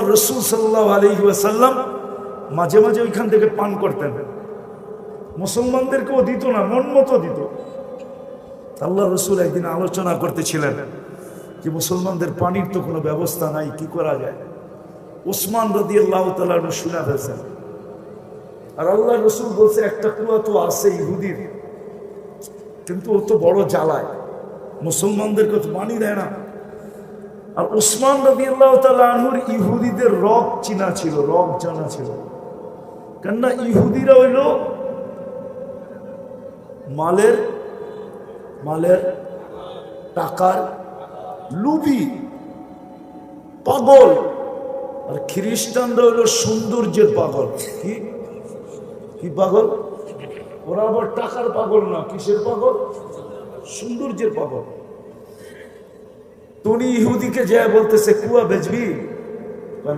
আল্লাহ রসুল সাল্লাহ আলহিহাসাল্লাম মাঝে মাঝে ওইখান থেকে পান করতেন। মুসলমানদেরকেও দিত না, মন মতো দিত। আল্লাহ রসুল একদিন আলোচনা করতেছিলেন যে মুসলমানদের পানির তো কোনো ব্যবস্থা নাই, কি করা যায়? ওসমান রদি আল্লাহ তালার শুনে ফেলছেন। আর আল্লাহ রসুল বলছে, একটা কুয়া তো আছে ইহুদির, কিন্তু ও তো বড় জ্বালায়। মুসলমানদেরকে তো পানি দেয় না। আর ওসমান রবি আল্লাহ তালুর ইহুদিদের রক চিনা ছিল রক জানা ছিল। কেননা ইহুদিরা হইল মালের মালের টাকার লুবি, পাগল। আর খ্রিস্টানরা হইল সৌন্দর্যের পাগল। কি? কি পাগল? ওরা আবার টাকার পাগল না, কিসের পাগল? সৌন্দর্যের পাগল। তুমি ইহুদিকে যা বলতেছে, কুয়া বেচবি?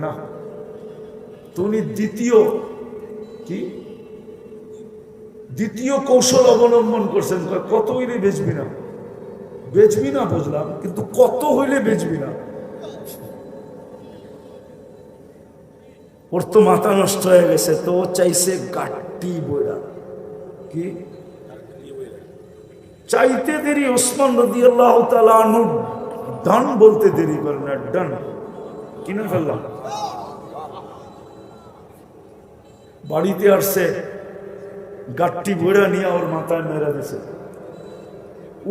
না। তুমি দ্বিতীয়, কি? দ্বিতীয় কৌশল অবলম্বন করছেন। কত হইলে বেচবি না? বেচবি না বুঝলাম, কিন্তু কত হইলে বেচবি না? ওর তো মাথা নষ্ট হয়ে গেছে, তো চাইছে গাট্টি বইরা। কি? চাইতে দেরি ওসমান রদি আল্লাহ ডান বলতে দেরি করে না ডান কিনে ফেললাম। বাড়িতে আসছে, গাট্টি বইরা নিয়ে ওর মাথায় মেরে দিছে।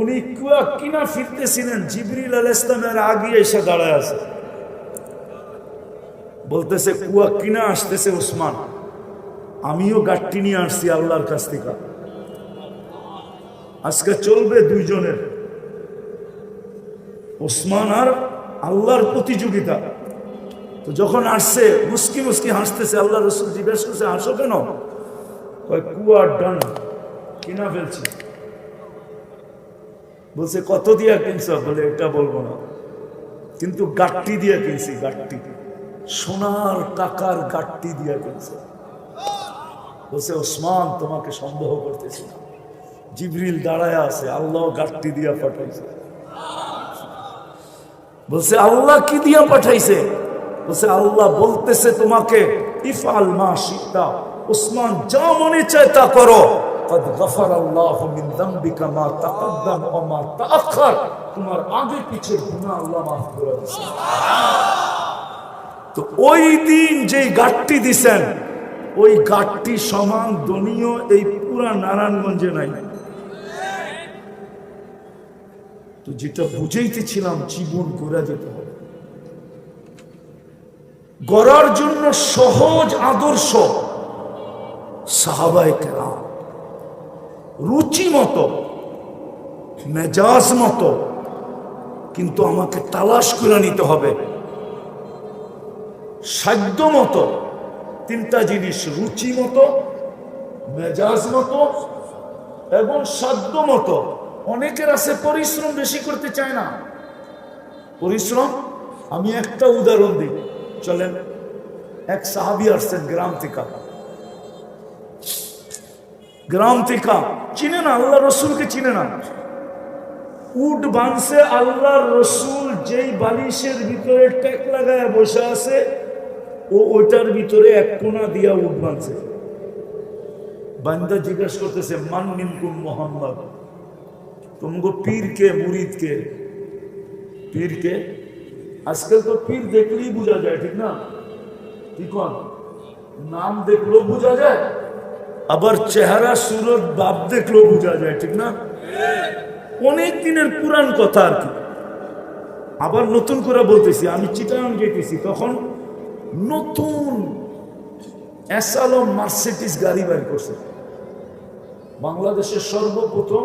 উনি কুয়া কিনা ফিরতেছিলেন, জিবরিল আল ইসলামের আগে এসে দাঁড়ায় আছে। বলতেছে, কুয়া কিনা আসতেছে ওসমান আমিও গাট্টি নিয়ে আসছি আল্লাহর কাছ থেকে। আজকে চলবে দুইজনের। ওসমান আর আল্লাহর প্রতিযোগিতা। তো যখন আসছে, মুসকি মুসকি হাসতেছে, আল্লাহ রসুল জিজ্ঞেস করছে হাসো কেন? কয় কুয়ার ডান, কিনা ফেলছে। বলছে, কত দিয়া কিনছ? বলে, এটা বলব না। কিন্তু গাট্টি দিয়া কিনছি, গাট্টি। সোনার টাকার গাট্টি দিয়া কিনছে। বলছে, ওসমান, তোমাকে সন্দেহ করতেছি জিবরিল দাঁড়ায় আছে, আল্লাহ গাট্টি দিয়া পাঠাইছে। বলছে আল্লাহ কি দিয়া পাঠাইছে বলছে আল্লাহ বলতেছে তোমাকে ইফাল মা শিকতা উসমান যা মনে চায় তা করো قد غفر الله من ذنبك ما تقدم وما تأخر তোমার আগে পিছে গুনাহ আল্লাহ মাফ করে দিয়েছে তো ওই দিন যেই গাট্টি দিছেন ওই গাট্টি সমান দনীয় এই পুরা নারায়ণগঞ্জে নাই তো যেটা বুঝাইতেছিলাম জীবন গড়া যেতে হবে। গড়ার জন্য সহজ আদর্শ কেরাম। রুচি মতো, মেজাজ মতো, কিন্তু আমাকে তালাশ করে নিতে হবে। সাধ্য মতো, তিনটা জিনিস, রুচি মতো, মেজাজ মতো, এবং সাধ্য মতো অনেকের আছে পরিশ্রম বেশি করতে চায় না। পরিশ্রম, আমি একটা উদাহরণ দিই। চলেন, এক সাহাবি আসছেন গ্রাম থেকে। গ্রাম থেকে, চিনে না, আল্লাহ রসুলকে চিনে না। উট বাঁধছে আল্লাহ রসুল যেই বালিশের ভিতরে টেক লাগায় বসে আছে, ও ওইটার ভিতরে এক কোনা দিয়া উট বাঁধছে বান্দা জিজ্ঞাসা করতেছে, মান মিনকুম মোহাম্মদ? তুমগো পীর কে মুরিদ কে পীর কে আজকাল তো পীর দেখলেই বোঝা যায় ঠিক না কি কন নাম দেখলেও বোঝা যায় আবার চেহারা সুরত বাপ দেখলেও বোঝা যায় ঠিক না অনেক দিনের পুরান কথা আর কি। আবার নতুন করে বলতেছি, আমি চিটাং যেতেছি তখন নতুন অ্যাসালম মার্সিডিস গাড়ি বের করছে। বাংলাদেশের সর্বপ্রথম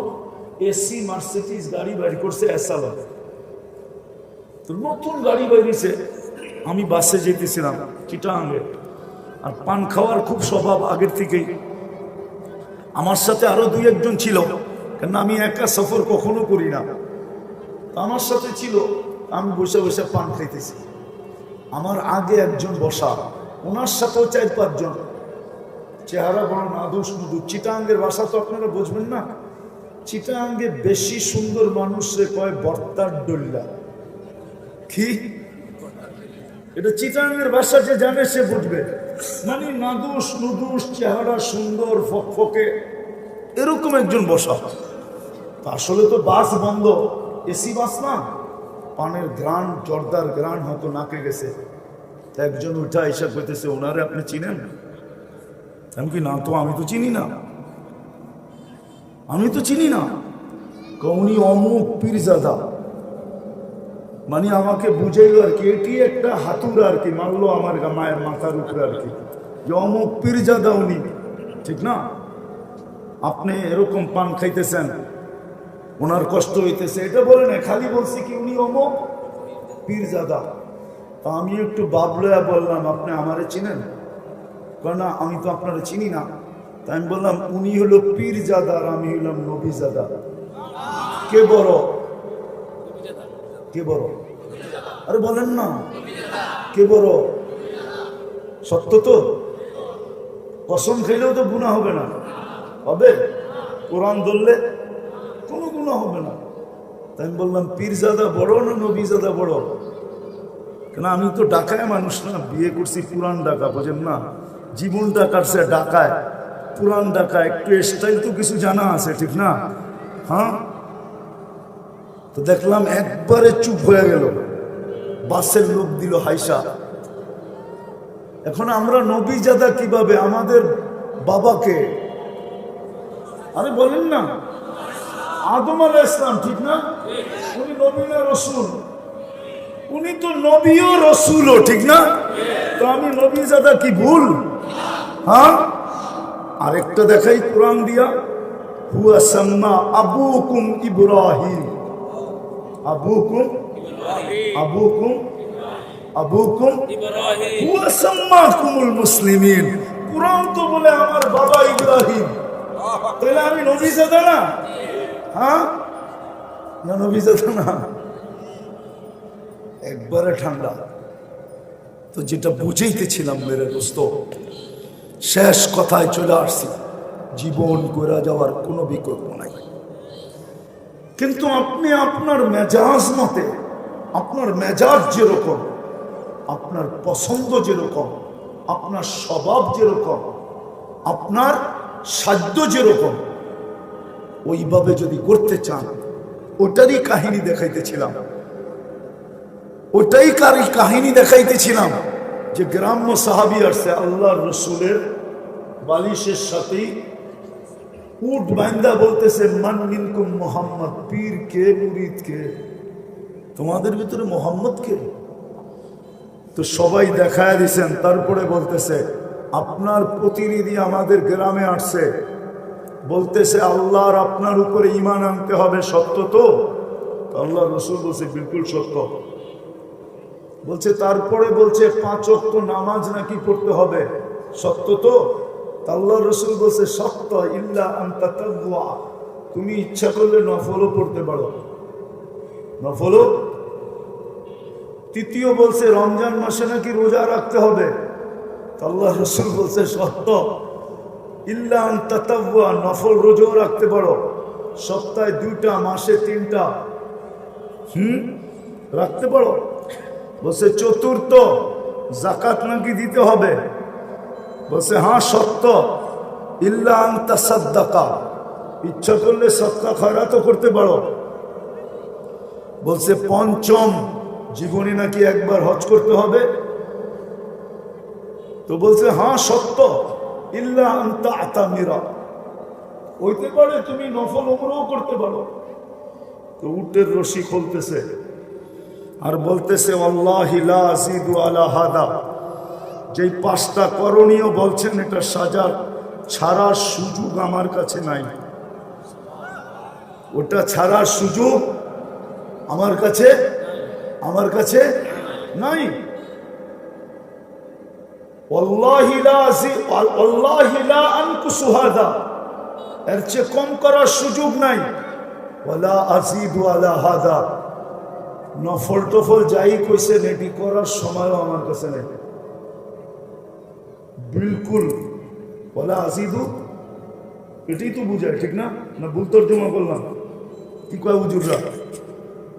এসি মার্সিডিস গাড়ি বের করছে অ্যাসালম তো নতুন গাড়ি বেরিয়েছে আমি বাসে যেতেছিলাম চিটাঙ্গে। আর পান খাওয়ার খুব স্বভাব আগের থেকেই। আমার সাথে আরও দুই একজন ছিল, কেন আমি একা সফর কখনো করি না। আমার সাথে ছিল, আমি বসে বসে পান খাইতেছি। আমার আগে একজন বসা, ওনার সাথেও চার পাঁচজন। চেহারা বড় নাদুস নুদু চিটাঙ্গের বাসা তো আপনারা বুঝবেন না। চিটাঙ্গে বেশি সুন্দর মানুষে কয় বর্তার ডল্লা। কি? এটা চিটাঙ্গের ভাষা যে জানে সে বুঝবে। মানে নাদুস, নুদুস, চেহারা সুন্দর, ফকফকে। এরকম একজন বসা। আসলে তো বাস বন্ধ। এসি বাস না? পানের গ্রান, জর্দার গ্রান হয়তো নাকে গেছে। একজন উঠা এসে কইতেছে, ওনারে আপনি চিনেন? আমি কি না তো, আমি তো চিনি না। আমি তো চিনি না। কৌনি অমুক পীরজাদা। মানে আমাকে বুঝাইলো আর কি, এটি একটা হাতুর আর কি, মারলো আমার মায়ের মাথার উপরে আর কি। যে অমুক পীরজাদা উনি, ঠিক না? আপনি এরকম পান খাইতেছেন, ওনার কষ্ট হইতেছে। এটা বলে না খালি বলছি কি উনি অমুক পীরজাদা? তা আমি একটু বাবলয়া বললাম, আপনি আমারে চিনেন? কারণ না আমি তো আপনারা চিনি না। তাই আমি বললাম, উনি হলো পীরজাদা আর আমি হলাম নবীজাদা। কে বড়? কে বড়? আরে বলেন না। কে বড়? সত্য তো? কসম খেলেও তো গুণা হবে না। হবে? কোরআন ধরলে কোনো গুণা হবে না। তাই আমি বললাম, পীরজাদা বড় না নবীজাদা বড়? কেন, আমি তো ডাকায় মানুষ না, বিয়ে করছি পুরান ডাকা বোঝেন না? জীবনটা কাটছে ডাকায় পুরান ডাকা একটু স্টাইল তো কিছু জানা আছে, ঠিক না? হ্যাঁ? তো দেখলাম একবারে চুপ হয়ে গেল। বাসের লোক দিল হাইসা। এখন আমরা নবী জাদা কীভাবে আমাদের বাবাকে, আরে বলেন না, আদম আল ইসলাম ঠিক না? উনি নবী না রসুল? উনি তো নবীও রসুলও, ঠিক না? তো আমি নবী জাদা কি ভুল? হ্যাঁ? আরেকটা দেখাই কোরআন দিয়া। হুয়া সাম্মা আবুকুম ইব্রাহিম। আবুকুম আবুকুম আবুকুম। হুয়া সাম্মাকুমুল মুসলিমিন। কোরআন তো বলে আমার বাবা ইব্রাহিম। তাহলে আমি নবী জাদা না? হ্যাঁ? না নবী জাদা না। একবারে ঠান্ডা। তো যেটা বুঝাইতেছিলাম, মেরে দোস্ত শেষ কথায় চলে আসছি। জীবন করে যাওয়ার কোনো বিকল্প নাই। কিন্তু আপনি আপনার মেজাজ মতে, আপনার মেজাজ যেরকম, আপনার পছন্দ যেরকম, আপনার স্বভাব যেরকম, আপনার সাধ্য যেরকম, ওইভাবে যদি করতে চান, ওটারই কাহিনী দেখাইতেছিলাম। ওটাই কারি কাহিনী দেখাইতেছিলাম। যে গ্রাম্য সাহাবি আসছে আল্লাহ রসুলের বালিশের সাথেই উট বান্দা বলতেছে, মান মোহাম্মদ, পীর কে, মুরিদ কে? তোমাদের ভিতরে মোহাম্মদ কে? তো সবাই দেখায় দিছেন, তারপরে বলতেছে, আপনার প্রতিনিধি আমাদের গ্রামে আসছে। বলতেছে, আল্লাহর আপনার উপরে ইমান আনতে হবে, সত্য তো? তো আল্লাহ রসুল বলছে, বিলকুল সত্য। বলছে, তারপরে বলছে, পাঁচ অক্ত নামাজ নাকি পড়তে হবে। সত্য তো? আল্লাহ রসুল বলছে, সত্য, ইল্লা আন্তা তাকওয়া। তুমি ইচ্ছা করলে নফলও পড়তে পারো। নফলও? তৃতীয় বলছে, রমজান মাসে নাকি রোজা রাখতে হবে? আল্লাহ রসুল বলছে, সত্য। ইল্লা আন্তা তাকওয়া। নফল রোজাও রাখতে পারো। সপ্তাহে দুইটা, মাসে তিনটা। হুম? রাখতে পারো? বলছে, চতুর্থ জাকাত নাকি দিতে হবে? বলছে হ্যাঁ সত্য। ইল্লা ইচ্ছা করলে সৎকা খয়রাতও করতে পারো। বলছে, পঞ্চম, জীবনে নাকি একবার হজ করতে হবে? তো বলছে হ্যাঁ সত্য। ইল্লা আন্তা হইতে পারে তুমি নফল ওমরাও করতে পারো। তো উটের রশি খুলতেছে। আর বলতেছে হাদা। যেই পাঁচটা করণীয় বলছেন, এটা সাজার, ছাড়ার সুযোগ আমার কাছে নাই। ওটা ছাড়ার সুযোগ আমার কাছে আমার কাছে নাই। এর চেয়ে কম করার সুযোগ নাই। আলা হাদা। নফল টফল যাই কইছেন এটি করার সময়ও আমার কাছে নেই। বিলকুল। বলা আজিদু। এটাই তো বুঝায়, ঠিক না? না ভুল তর্জমা করলাম। কি কয় হুজুররা?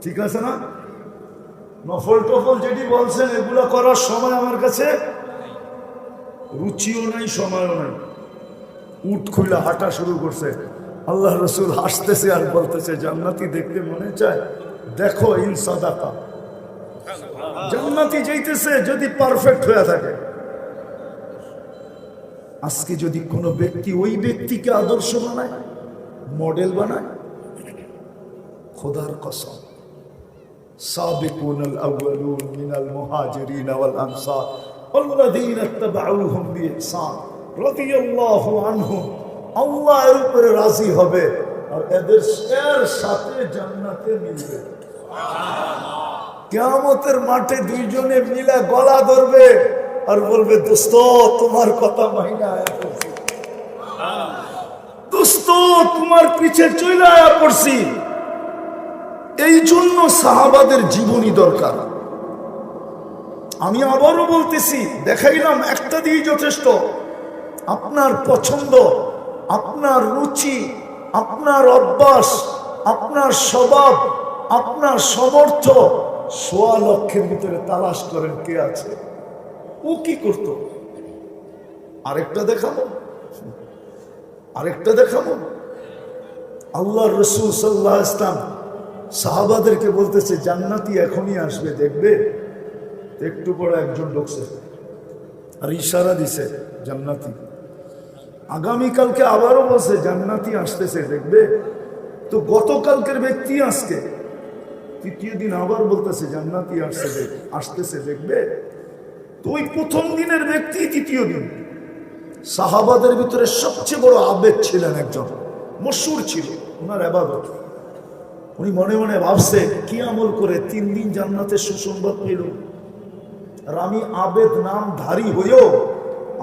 ঠিক আছে না? নফল টফল যেটি বলছেন, এগুলো করার সময় আমার কাছে রুচিও নাই, সময়ও নাই। উঠ খুলে হাঁটা শুরু করছে। আল্লাহ রসুল হাসতেছে আর বলতেছে, জান্নাতি দেখতে মনে চায়? দেখো ইনসাদাকা জান্নাতি যাইতেছে যদি পারফেক্ট হয়ে থাকে। আজকে যদি কোনো ব্যক্তি ওই ব্যক্তিকে আদর্শ বানায় মডেল বানায়, খোদার কসম। সাবিকুন আউয়ালুন মিনাল মুহাজিরিন ওয়াল আনসার। আল্লাযীনা তাবাউহুম বিইহসান। রাদিয়াল্লাহু আনহুম আল্লাহ এর উপরে রাজি হবে। আর এদের সাথে জান্নাতে মিলবে। কেয়ামতের মাঠে দুইজনে মিলে গলা ধরবে আর বলবে, দোস্ত, তোমার কথা মাইনা দোস্ত, তোমার পিছে চলে পড়ছি। এই জন্য সাহাবাদের জীবনী দরকার। আমি আবারও বলতেছি, দেখাইলাম একটা দিয়ে যথেষ্ট। আপনার পছন্দ, আপনার রুচি, আপনার অভ্যাস, আপনার স্বভাব আপনার সমর্থ সোয়া লক্ষের ভিতরে তালাশ করেন কে আছে? ও কি করত? আরেকটা দেখাবো? আরেকটা দেখাবো? আল্লাহ রসুল সাল্লাহ ইসলাম সাহাবাদেরকে বলতেছে, জান্নাতি এখনই আসবে, দেখবে? একটু পরে একজন ঢুকছে আর ইশারা দিছে, জান্নাতি। আগামীকালকে আবারও বলছে, জান্নাতি আসতেছে, দেখবে? তো গতকালকের ব্যক্তি আজকে তৃতীয় দিন আবার বলতেছে, জান্নাতি আসছে দেখ আসতেছে দেখবে? তো ওই প্রথম দিনের ব্যক্তি তৃতীয় দিন। সাহাবাদের ভিতরে সবচেয়ে বড় আবেগ ছিলেন একজন। মশুর ছিল, ওনার আবাদত। উনি মনে মনে ভাবছে, কি আমল করে তিন দিন জান্নাতে সুসংবাদ পেল? আর আমি আবেদ নাম ধারী হয়েও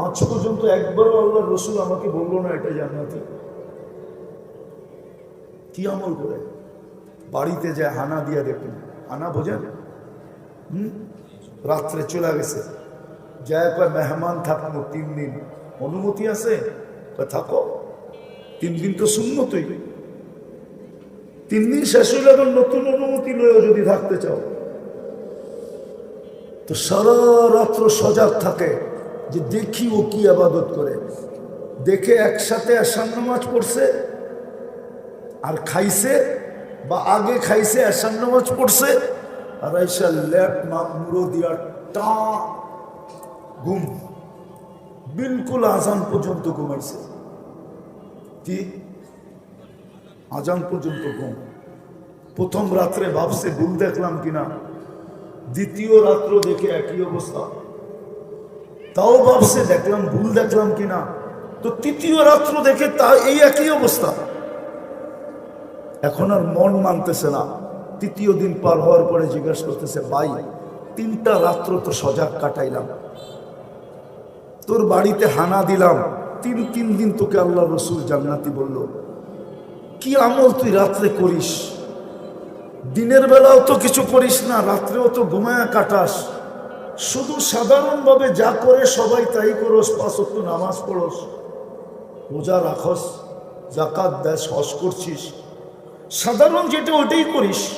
আজ পর্যন্ত একবারও আল্লাহ রসুল আমাকে বলল না, এটা জান্নাতি। কি আমল করে? বাড়িতে যায় হানা দিয়া দেখুন। হানা বোঝেন? হুম? রাত্রে চলে গেছে। যায় কয়, মেহমান থাকব তিন দিন। অনুমতি আছে? থাকো। তিন দিন তো শূন্য তুই তিন দিন শেষ হইলে এখন নতুন অনুমতি লয়েও যদি থাকতে চাও। তো সারা রাত্র সজাগ থাকে যে দেখি ও কি আবাদত করে। দেখে একসাথে আসান নামাজ পড়ছে আর খাইছে বা আগে খাইছে আসান নামাজ পড়ছে, আর আইসা ল্যাপ মুড়ো দিয়া টা ঘুম। বিলকুল আজান পর্যন্ত ঘুমাইছে। কি? আজান পর্যন্ত ঘুম। প্রথম রাত্রে ভাবছে ভুল দেখলাম কিনা? দ্বিতীয় রাত্র দেখে একই অবস্থা। তাও ভাবছে, দেখলাম, ভুল দেখলাম কিনা? তো তৃতীয় রাত্র দেখে তা এই একই অবস্থা। এখন আর মন মানতেছে না। তৃতীয় দিন পার হওয়ার পরে জিজ্ঞাসা করতেছে, ভাই, তিনটা রাত্র তো সজাগ কাটাইলাম। তোর বাড়িতে হানা দিলাম। তিন তিন দিন তোকে আল্লাহ রসুল জান্নাতি বলল। কি আমল তুই রাত্রে করিস? দিনের বেলাও তো কিছু করিস না, রাত্রেও তো ঘুমায়া কাটাস। শুধু সাধারণভাবে যা করে সবাই তাই করস পাঁচক্য নামাজ পড়স। রোজা রাখস জাকাত দেশ হস করছিস। সাধারণ যেটা ওটাই করিস।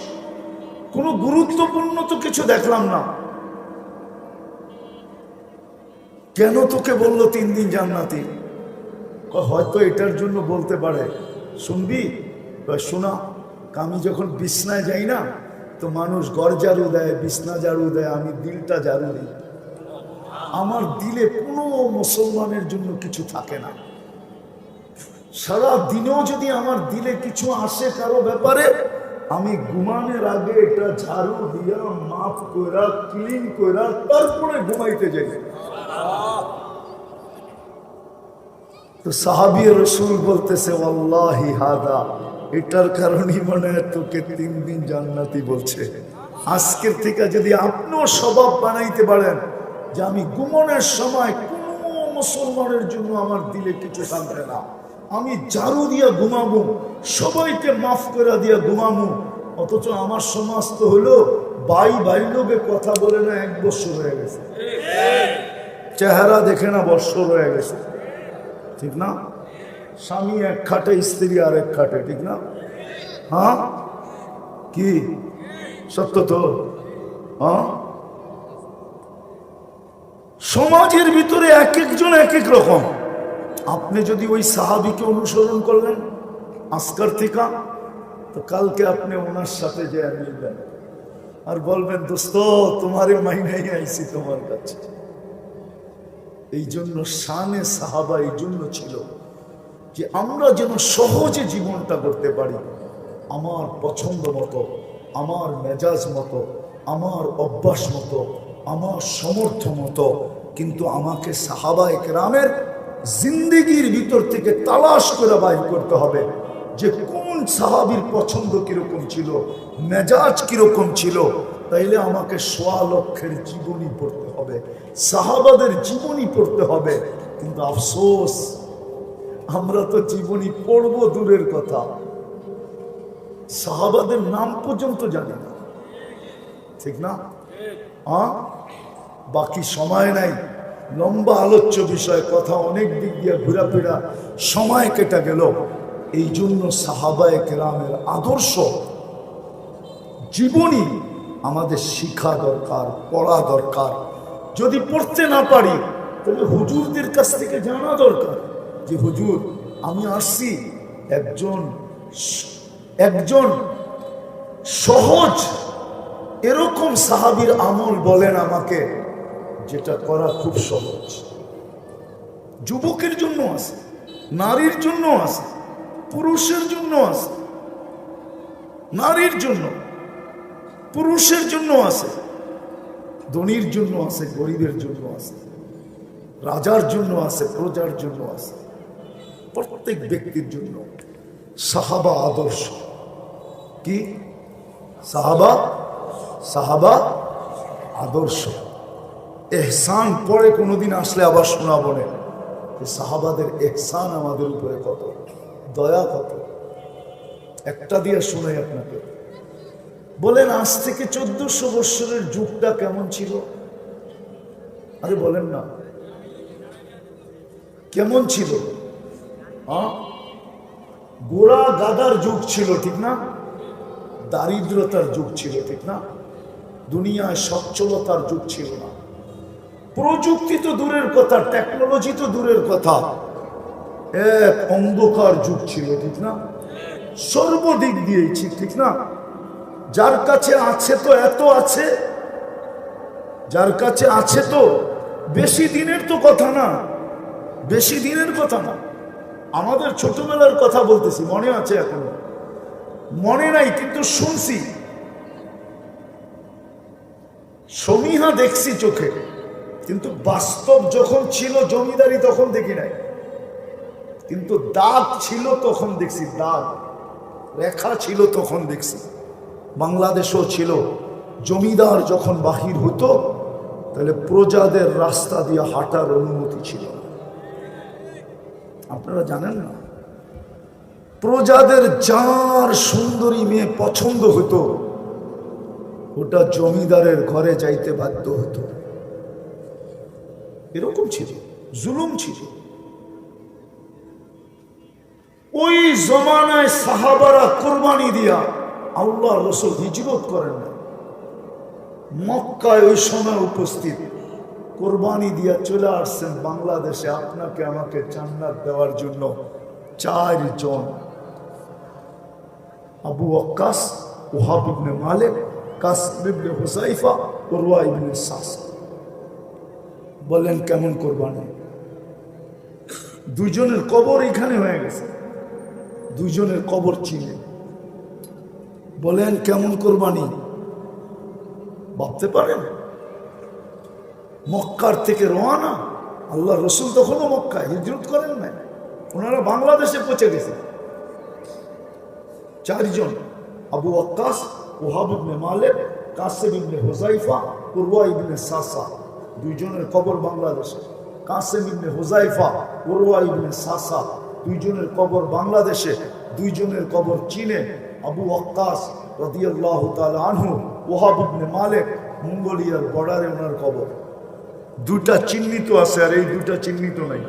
কোনো গুরুত্বপূর্ণ তো কিছু দেখলাম না। কেন তোকে বলল তিন দিন জান্নাতি? হয়তো এটার জন্য বলতে পারে। শুনবি? কয়, শোনা আমি যখন বিছনায় যাই না তো মানুষ ঘর ঝাড়ু দেয় বিছনা ঝাড়ু দেয় আমি দিলটা ঝাড়ু দিই। আমার দিলে কোনো মুসলমানের জন্য কিছু থাকে না। সারা দিনেও যদি আমার দিলে কিছু আসে কারও ব্যাপারে, আমি ঘুমানোর আগে এটা ঝাড়ু দিয়া মাফ কইরা, ক্লিন কইরা তারপরে ঘুমাইতে যাই। তো সাহাবি রসুল বলতেছে, আল্লাহি হাদা। এটার কারণেই মনে হয় তোকে তিন দিন জান্নাতি বলছে। আজকের থেকে যদি আপনিও স্বভাব বানাইতে পারেন যে আমি ঘুমনের সময় কোনো মুসলমানের জন্য আমার দিলে কিছু থাকবে না। আমি জারু দিয়া ঘুমাবো, সবাইকে মাফ করে দিয়া ঘুমাবো। অথচ আমার সমাজ তো হলো বাই বাই লোকে কথা বলে না, এক বছর হয়ে গেছে। চেহারা দেখে না বৎসর হয়ে গেছে। ঠিক না? স্বামী এক খাটে, স্ত্রী আর এক খাটে, ঠিক না? হ্যাঁ? কি? সত্য তো? হ্যাঁ? সমাজের ভিতরে এক একজন এক এক রকম। আপনি যদি ওই সাহাবিকে অনুসরণ করলেন, আজকার থেকে, তো কালকে আপনি ওনার সাথে যে মিলবেন আর বলবেন, দোস্ত তোমারে মাইনাই আইছি তোমার কাছে। এই জন্য শানে সাহাবা এই জন্য ছিল যে আমরা যেন সহজে জীবনটা করতে পারি। আমার পছন্দ মতো, আমার মেজাজ মতো, আমার অভ্যাস মতো, আমার সমর্থ মতো, কিন্তু আমাকে সাহাবা একরামের জিন্দিগির ভিতর থেকে তালাশ করে বাইর করতে হবে যে কোন সাহাবির পছন্দ কীরকম ছিল, মেজাজ কীরকম ছিল, তাইলে আমাকে সোয়া লক্ষের জীবনী পড়তে হবে, সাহাবাদের জীবনী পড়তে হবে। কিন্তু আফসোস, আমরা তো জীবনী পড়ব দূরের কথা। সাহাবাদের নাম পর্যন্ত জানি না। ঠিক না? বাকি সময় নাই। লম্বা আলোচ্য বিষয়, কথা অনেক দিক দিয়ে ঘোরাফেরা, সময় কেটে গেল। এই জন্য সাহাবায় কেরামের আদর্শ, জীবনী আমাদের শিখা দরকার, পড়া দরকার। যদি পড়তে না পারি, তাহলে হুজুরদের কাছ থেকে জানা দরকার যে, হুজুর, আমি আসছি একজন একজন সহজ, এরকম সাহাবির আমল বলেন আমাকে। যেটা করা খুব সহজ। যুবকের জন্য আছে, নারীর জন্য আছে, পুরুষের জন্য আছে, নারীর জন্য, পুরুষের জন্য আছে, ধনির জন্য আছে, গরিবের জন্য আছে, রাজার জন্য আছে, প্রজার জন্য আছে, প্রত্যেক ব্যক্তির জন্য। সাহাবা আদর্শ। কি? সাহাবা? সাহাবা আদর্শ। এহসান পরে কোনোদিন আসলে আবার শোনাবো না। যে সাহাবাদের এহসান আমাদের উপরে কত? দয়া কত? একটা দিয়ে শোনাই আপনাকে। বলেন, আজ থেকে চোদ্দশো বৎসরের যুগটা কেমন ছিল? আরে বলেন না। কেমন ছিল? গোড়া গাদার যুগ ছিল, ঠিক না? দারিদ্রতার যুগ ছিল, ঠিক না? দুনিয়ায় সচ্ছলতার যুগ ছিল না। প্রযুক্তি তো দূরের কথা টেকনোলজি তো দূরের কথা। এক অন্ধকার যুগ ছিল, ঠিক না? সর্বদিক ঠিক ঠিক না? যার কাছে আছে তো এত আছে, যার কাছে আছে তো বেশি দিনের তো কথা না, বেশি দিনের কথা না। আমাদের ছোটবেলার কথা বলতেছি, মনে আছে এখনও? মনে নাই, কিন্তু শুনছি। সমীহা দেখছি চোখে। কিন্তু বাস্তব যখন ছিল জমিদারি তখন দেখি নাই। কিন্তু দাগ ছিল তখন দেখছি, দাগ। রেখা ছিল তখন দেখছি। বাংলাদেশও ছিল। জমিদার যখন বাহির হতো, তাহলে প্রজাদের রাস্তা দিয়ে হাঁটার অনুমতি ছিল আপনারা জানেন না? প্রজাদের যার সুন্দরী মেয়ে পছন্দ হতো, ওটা জমিদারের ঘরে যাইতে বাধ্য হতো। এরকম ছিল, জুলুম ছিল। ওই জমানায় সাহাবারা কোরবানি দিয়া আল্লাহ রসুল হিজরত করেন না মক্কায় ওই সময় উপস্থিত, কোরবানি দিয়া চলে আসছেন বাংলাদেশে আপনাকে আমাকে জান্নাত দেওয়ার জন্য চারজন। আবু আক্কাস ওহাব ইবনে মালিক, কাসিম ইবনে হুসাইফা উরওয়া ইবনে সাস। বললেন, কেমন কোরবানি? দুইজনের কবর এখানে হয়ে গেছে। দুইজনের কবর চিনে। বলেন, কেমন কোরবানি? ভাবতে পারেন? মক্কার থেকে রোয়ানা আল্লাহ রসুল তখনও মক্কা হিজরত করেন না ওনারা বাংলাদেশে পৌঁছে গেছে। চারজন, আবু আক্কাস ওহাব ইবনে মালিক, কাসিম ইবনে হুজাইফা উরওয়া ইবনে সাসা। দুইজনের কবর বাংলাদেশে। কাসিম ইবনে হুজাইফা উরওয়া ইবনে সাসা, দুইজনের কবর বাংলাদেশে, দুইজনের কবর চীনে। আবু আক্কাস রাদিয়াল্লাহু তাআলা আনহু, ওহাব ইবনে মালিক, মঙ্গোলিয়ার বর্ডারে ওনার কবর। দুটা চিহ্নিত আছে আর এই দুটা চিহ্নিত নাই।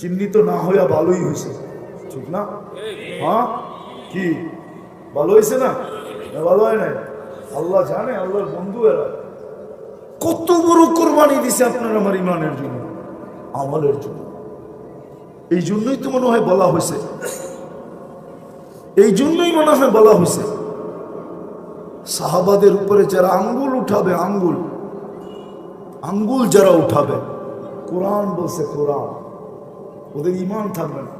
চিহ্নিত না হইয়া ভালোই হয়েছে ঠিক না? হ্যাঁ? কি? ভালো হয়েছে না, ভালো হয় নাই। আল্লাহ জানে, আল্লাহর বন্ধু এরা। কত বড় কোরবানি দিছে আপনার আমার ইমানের জন্য আমলের জন্য। এই জন্যই তো মনে হয় বলা হয়েছে। এই জন্যই মনে হয় বলা হয়েছে। সাহাবাদের উপরে যারা আঙ্গুল উঠাবে আঙ্গুল আঙ্গুল যারা উঠাবে কোরআন বলছে কোরআন। ওদের ইমান থাকবে না।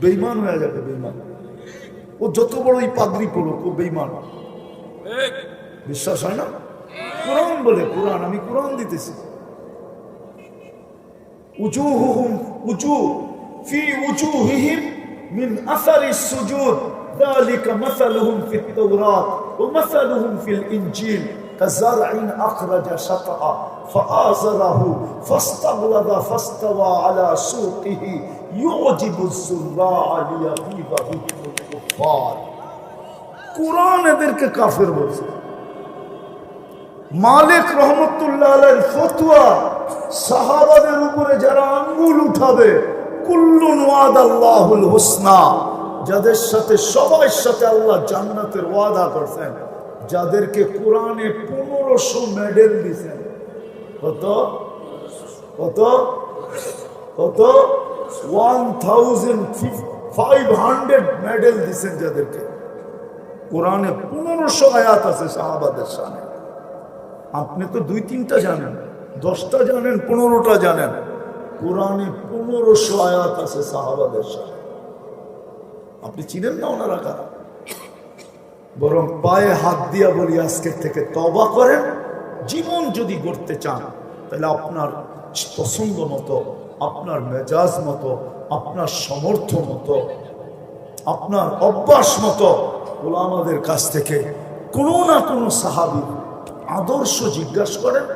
বেইমান হয়ে যাবে বেইমান ও যত বড়ই পাগড়ি পড়ুক ও বেইমান বিশ্বাস হয় না? কোরআন বলে কোরআন আমি কোরআন দিতেছি উজুহুহুম উজু ফি উজুহিহিম মিন আসারি সুজুদ ذلك مثلهم في التوراة ومثلهم في الإنجيل كزرع أخرج شطأه فآزره فاستغلظ فاستوى على سوقه يعجب الزراع ليغيظ بهم الكفار কোরআন এদেরকে কাফের বলছে মালিক রহমতুল্লাহ ফতুয়া, সাহাবাদের উপরে যারা আঙ্গুল উঠাবে, কুল্লুন হুসনা, যাদের সাথে সবার সাথে আল্লাহ জান্নাতের ওয়াদা করছেন, যাদেরকে কোরআনে পনেরোশো মেডেল দিছেন। কত? কত? কত? One thousand five hundred medal দিছেন যাদেরকে। কোরআনে পনেরোশো আয়াত আছে সাহাবাদের সামনে। আপনি তো দুই, তিনটা জানেন, দশটা জানেন, পনেরোটা জানেন। কোরআনে পনেরোশো আয়াত আছে সাহাবাদের সাথে। আপনি চিনেন না ওনারা কারা? বরং পায়ে হাত দিয়া বলি, আজকের থেকে তবা করেন, জীবন যদি গড়তে চান, তাহলে আপনার পছন্দ মতো, আপনার মেজাজ মতো, আপনার সমর্থ মতো, আপনার অভ্যাস মতো ওলা আমাদের কাছ থেকে কোনো না কোনো সাহাবি আদর্শ জিজ্ঞাসা করেন